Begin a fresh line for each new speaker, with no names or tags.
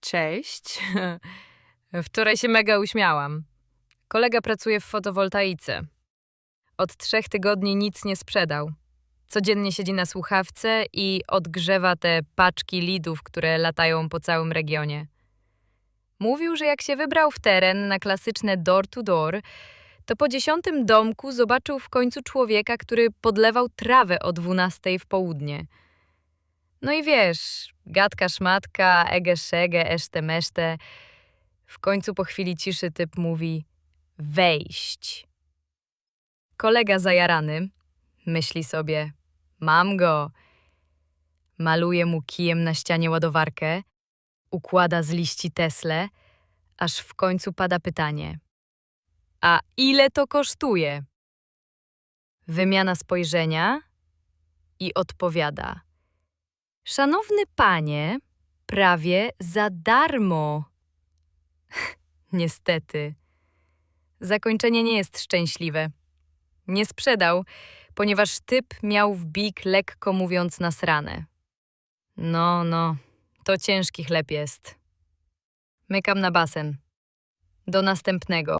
Cześć. Wczoraj się mega uśmiałam. Kolega pracuje w fotowoltaice. Od trzech tygodni nic nie sprzedał. Codziennie siedzi na słuchawce i odgrzewa te paczki lidów, które latają po całym regionie. Mówił, że jak się wybrał w teren na klasyczne door-to-door, to po dziesiątym domku zobaczył w końcu człowieka, który podlewał trawę o dwunastej w południe. No i wiesz, gadka szmatka, ege szege, eszte meszte. W końcu po chwili ciszy typ mówi wejść. Kolega zajarany myśli sobie mam go. Maluje mu kijem na ścianie ładowarkę, układa z liści Tesle, aż w końcu pada pytanie. A ile to kosztuje? Wymiana spojrzenia i odpowiada. Szanowny panie, prawie za darmo. Niestety. Zakończenie nie jest szczęśliwe. Nie sprzedał, ponieważ typ miał w bik lekko mówiąc nasrane. No, no, to ciężki chleb jest. Mykam na basen. Do następnego.